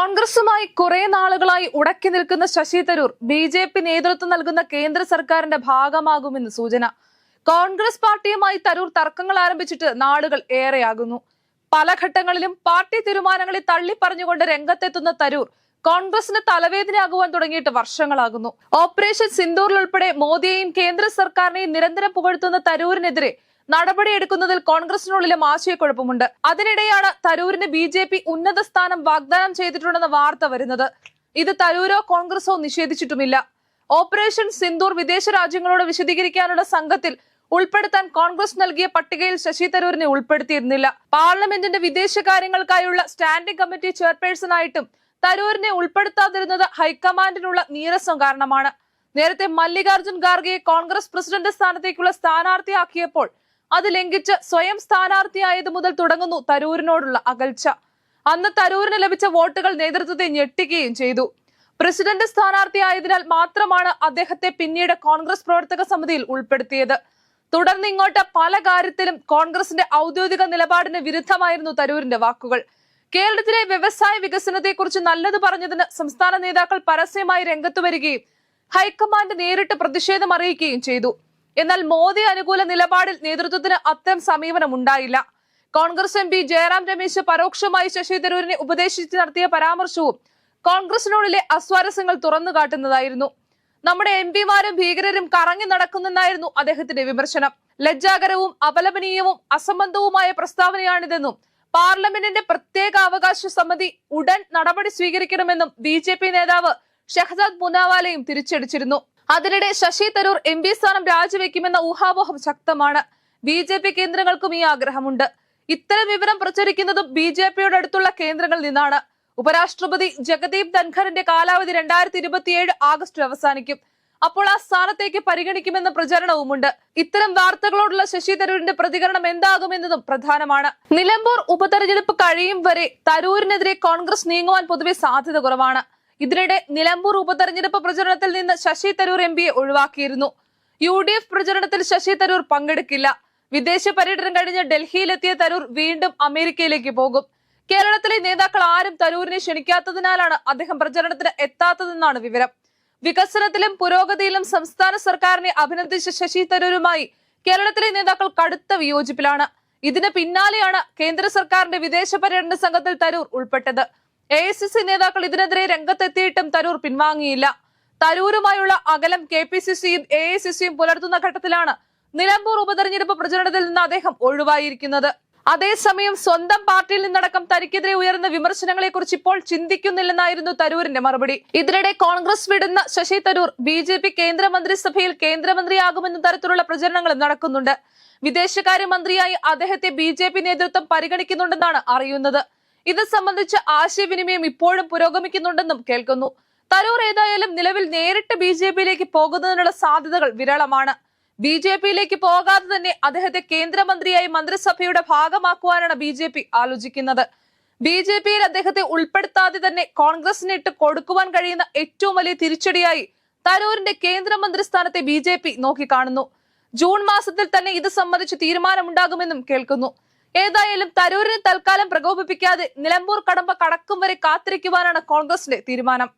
കോൺഗ്രസുമായി കുറെ നാളുകളായി ഉടക്കി നിൽക്കുന്ന Shashi Tharoor B J P നേതൃത്വം നൽകുന്ന കേന്ദ്ര സർക്കാരിന്റെ ഭാഗമാകുമെന്ന് സൂചന. കോൺഗ്രസ് പാർട്ടിയുമായി തരൂർ തർക്കങ്ങൾ ആരംഭിച്ചിട്ട് നാളുകൾ ഏറെയാകുന്നു. പല ഘട്ടങ്ങളിലും പാർട്ടി തീരുമാനങ്ങളെ തള്ളിപ്പറഞ്ഞുകൊണ്ട് രംഗത്തെത്തുന്ന തരൂർ കോൺഗ്രസിന് തലവേദനയാകുവാൻ തുടങ്ങിയിട്ട് വർഷങ്ങളാകുന്നു. ഓപ്പറേഷൻ സിന്ദൂറിൽ ഉൾപ്പെടെ മോദിയെയും കേന്ദ്ര സർക്കാരിനെയും നിരന്തരം പുകഴ്ത്തുന്ന തരൂരിനെതിരെ നടപടിയെടുക്കുന്നതിൽ കോൺഗ്രസിനുള്ളിലും ആശയക്കുഴപ്പമുണ്ട്. അതിനിടെയാണ് തരൂരിന് ബി ജെ പി ഉന്നത സ്ഥാനം വാഗ്ദാനം ചെയ്തിട്ടുണ്ടെന്ന വാർത്ത വരുന്നത്. ഇത് തരൂരോ കോൺഗ്രസോ നിഷേധിച്ചിട്ടുമില്ല. ഓപ്പറേഷൻ സിന്ദൂർ വിദേശ രാജ്യങ്ങളോട് വിശദീകരിക്കാനുള്ള സംഘത്തിൽ ഉൾപ്പെടുത്താൻ കോൺഗ്രസ് നൽകിയ പട്ടികയിൽ ശശി തരൂരിനെ ഉൾപ്പെടുത്തിയിരുന്നില്ല. പാർലമെന്റിന്റെ വിദേശകാര്യങ്ങൾക്കായുള്ള സ്റ്റാൻഡിംഗ് കമ്മിറ്റി ചെയർപേഴ്സണായിട്ടും തരൂരിനെ ഉൾപ്പെടുത്താതിരുന്നത് ഹൈക്കമാൻഡിനുള്ള നീരസം കാരണമാണ്. നേരത്തെ മല്ലികാർജുൻ ഖാർഗെയെ കോൺഗ്രസ് പ്രസിഡന്റ് സ്ഥാനത്തേക്കുള്ള സ്ഥാനാർത്ഥിയാക്കിയപ്പോൾ അത് ലംഘിച്ച് സ്വയം സ്ഥാനാർത്ഥിയായത് മുതൽ തുടങ്ങുന്നു തരൂരിനോടുള്ള അകൽച്ച. അന്ന് തരൂരിന് ലഭിച്ച വോട്ടുകൾ നേതൃത്വത്തെ ഞെട്ടിക്കുകയും ചെയ്തു. പ്രസിഡന്റ് സ്ഥാനാർത്ഥിയായതിനാൽ മാത്രമാണ് അദ്ദേഹത്തെ പിന്നീട് കോൺഗ്രസ് പ്രവർത്തക സമിതിയിൽ ഉൾപ്പെടുത്തിയത്. തുടർന്ന് ഇങ്ങോട്ട് പല കാര്യത്തിലും കോൺഗ്രസിന്റെ ഔദ്യോഗിക നിലപാടിന് വിരുദ്ധമായിരുന്നു തരൂരിന്റെ വാക്കുകൾ. കേരളത്തിലെ വ്യവസായ വികസനത്തെക്കുറിച്ച് നല്ലത് പറഞ്ഞതിന് സംസ്ഥാന നേതാക്കൾ പരസ്യമായി രംഗത്തു വരികയും ഹൈക്കമാൻഡ് നേരിട്ട് പ്രതിഷേധം അറിയിക്കുകയും ചെയ്തു. എന്നാൽ മോദി അനുകൂല നിലപാടിൽ നേതൃത്വത്തിന് അത്തരം സമീപനം ഉണ്ടായില്ല. കോൺഗ്രസ് എം പി ജയറാം രമേശ് പരോക്ഷമായി ശശി തരൂരിനെ ഉപദേശിച്ച് നടത്തിയ പരാമർശവും കോൺഗ്രസിനുള്ളിലെ അസ്വാരസ്യങ്ങൾ തുറന്നു കാട്ടുന്നതായിരുന്നു. നമ്മുടെ എം പിമാരും ഭീകരരും കറങ്ങി നടക്കുന്നെന്നായിരുന്നു അദ്ദേഹത്തിന്റെ വിമർശനം. ലജ്ജാകരവും അപലപനീയവും അസംബന്ധവുമായ പ്രസ്താവനയാണിതെന്നും പാർലമെന്റിന്റെ പ്രത്യേക അവകാശ സമിതി ഉടൻ നടപടി സ്വീകരിക്കണമെന്നും ബി നേതാവ് ഷഹസാദ് മുനാവാലയും തിരിച്ചടിച്ചിരുന്നു. അതിനിടെ ശശി തരൂർ എം പി സ്ഥാനം രാജിവെക്കുമെന്ന ഊഹാപോഹം ശക്തമാണ്. ബി ജെ പി കേന്ദ്രങ്ങൾക്കും ഈ ആഗ്രഹമുണ്ട്. ഇത്തരം വിവരം പ്രചരിക്കുന്നതും ബി ജെ പിയുടെ അടുത്തുള്ള കേന്ദ്രങ്ങളിൽ നിന്നാണ്. ഉപരാഷ്ട്രപതി ജഗദീപ് ധൻഖറിന്റെ കാലാവധി രണ്ടായിരത്തി ഇരുപത്തിയേഴ് ആഗസ്റ്റിൽ അവസാനിക്കും. അപ്പോൾ ആ സ്ഥാനത്തേക്ക് പരിഗണിക്കുമെന്ന പ്രചരണവുമുണ്ട്. ഇത്തരം വാർത്തകളോടുള്ള ശശി തരൂരിന്റെ പ്രതികരണം എന്താകുമെന്നതും പ്രധാനമാണ്. നിലമ്പൂർ ഉപതെരഞ്ഞെടുപ്പ് കഴിയും വരെ തരൂരിനെതിരെ കോൺഗ്രസ് നീങ്ങുവാൻ പൊതുവെ സാധ്യത കുറവാണ്. ഇതിനിടെ നിലമ്പൂർ ഉപതെരഞ്ഞെടുപ്പ് പ്രചരണത്തിൽ നിന്ന് ശശി തരൂർ എം പിയെ ഒഴിവാക്കിയിരുന്നു. യു ഡി എഫ് പ്രചരണത്തിൽ ശശി തരൂർ പങ്കെടുക്കില്ല. വിദേശ പര്യടനം കഴിഞ്ഞ് ഡൽഹിയിലെത്തിയ തരൂർ വീണ്ടും അമേരിക്കയിലേക്ക് പോകും. കേരളത്തിലെ നേതാക്കൾ ആരും തരൂരിനെ ക്ഷണിക്കാത്തതിനാലാണ് അദ്ദേഹം പ്രചരണത്തിന് എത്താത്തതെന്നാണ് വിവരം. വികസനത്തിലും പുരോഗതിയിലും സംസ്ഥാന സർക്കാരിനെ അഭിനന്ദിച്ച ശശി തരൂരുമായി കേരളത്തിലെ നേതാക്കൾ കടുത്ത വിയോജിപ്പിലാണ്. ഇതിന് പിന്നാലെയാണ് കേന്ദ്ര സർക്കാരിന്റെ വിദേശ പര്യടന സംഘത്തിൽ തരൂർ ഉൾപ്പെട്ടത്. എ എസ് എസ് നേതാക്കൾ ഇതിനെതിരെ രംഗത്തെത്തിയിട്ടും തരൂർ പിൻവാങ്ങിയില്ല. തരൂരുമായുള്ള അകലം കെ പി സി സിയും എ എസ് എസ് സിയും പുലർത്തുന്ന ഘട്ടത്തിലാണ് നിലമ്പൂർ ഉപതെരഞ്ഞെടുപ്പ് പ്രചരണത്തിൽ നിന്ന് അദ്ദേഹം ഒഴിവായിരിക്കുന്നത്. അതേസമയം സ്വന്തം പാർട്ടിയിൽ നിന്നടക്കം തനിക്കെതിരെ ഉയർന്ന വിമർശനങ്ങളെ കുറിച്ച് ഇപ്പോൾ ചിന്തിക്കുന്നില്ലെന്നായിരുന്നു തരൂരിന്റെ മറുപടി. ഇതിനിടെ കോൺഗ്രസ് വിടുന്ന Shashi Tharoor B J P കേന്ദ്രമന്ത്രിസഭയിൽ കേന്ദ്രമന്ത്രിയാകുമെന്ന തരത്തിലുള്ള പ്രചരണങ്ങളും നടക്കുന്നുണ്ട്. വിദേശകാര്യമന്ത്രിയായി അദ്ദേഹത്തെ ബി നേതൃത്വം പരിഗണിക്കുന്നുണ്ടെന്നാണ് അറിയുന്നത്. ഇത് സംബന്ധിച്ച് ആശയവിനിമയം ഇപ്പോഴും പുരോഗമിക്കുന്നുണ്ടെന്നും കേൾക്കുന്നു. തരൂർ ഏതായാലും നിലവിൽ നേരിട്ട് ബി ജെ പിയിലേക്ക് പോകുന്നതിനുള്ള സാധ്യതകൾ വിരളമാണ്. ബി ജെ പിയിലേക്ക് പോകാതെ തന്നെ അദ്ദേഹത്തെ കേന്ദ്രമന്ത്രിയായി മന്ത്രിസഭയുടെ ഭാഗമാക്കുവാനാണ് ബി ജെ പി ആലോചിക്കുന്നത്. ബി ജെ പിയിൽ അദ്ദേഹത്തെ ഉൾപ്പെടുത്താതെ തന്നെ കോൺഗ്രസിന് ഇട്ട് കൊടുക്കുവാൻ കഴിയുന്ന ഏറ്റവും വലിയ തിരിച്ചടിയായി തരൂരിന്റെ കേന്ദ്രമന്ത്രി സ്ഥാനത്തെ ബി ജെ പി നോക്കിക്കാണുന്നു. ജൂൺ മാസത്തിൽ തന്നെ ഇത് സംബന്ധിച്ച് തീരുമാനമുണ്ടാകുമെന്നും കേൾക്കുന്നു. ഏതായാലും തരൂരിനെ തൽക്കാലം പ്രകോപിപ്പിക്കാതെ നിലമ്പൂർ കടമ്പ കടക്കും വരെ കാത്തിരിക്കുവാനാണ് കോൺഗ്രസിന്റെ തീരുമാനം.